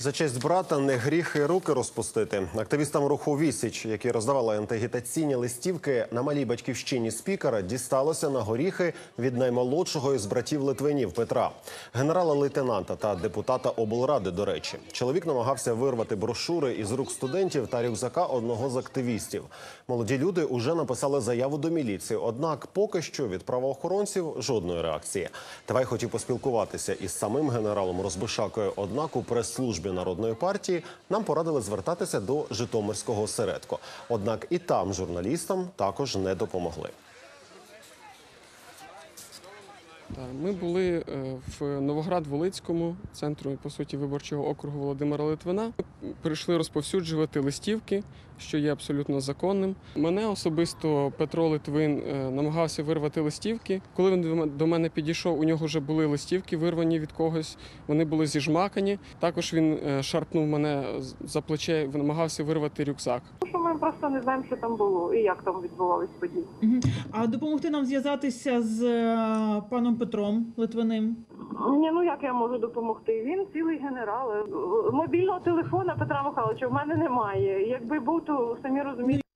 За честь брата не гріх і руки розпустити. Активістам руху Вісіч, які роздавали антиагітаційні листівки на малій батьківщині спікера, дісталося на горіхи від наймолодшого із братів Литвинів Петра, генерала-лейтенанта та депутата облради. До речі, чоловік намагався вирвати брошури із рук студентів та рюкзака одного з активістів. Молоді люди уже написали заяву до міліції. Однак, поки що від правоохоронців жодної реакції. Тавай хотів поспілкуватися із самим генералом Розбишакою. Однак у прес-службі народної партії нам порадили звертатися до Житомирського осередку. Однак і там журналістам також не допомогли. Ми були е, в Новоград-Волицькому центру по суті виборчого округу Володимира Литвина. Ми Прийшли розповсюджувати листівки, що є абсолютно законним. Мене особисто Петро Литвин е, намагався вирвати листівки. Коли він до мене підійшов, у нього вже були листівки вирвані від когось. Вони були зіжмакані. Також він е, шарпнув мене за плече, намагався вирвати рюкзак. Ми просто не знаємо, що там було і як там відбувались події. Мгм. А допомогти нам зв'язатися з е, паном Петром Литвиним. Ні, ну як я можу допомогти? Він цілий генерал. Е, Мобільного телефона Петра Михайловича в мене немає. Якби був, то самі розумієте.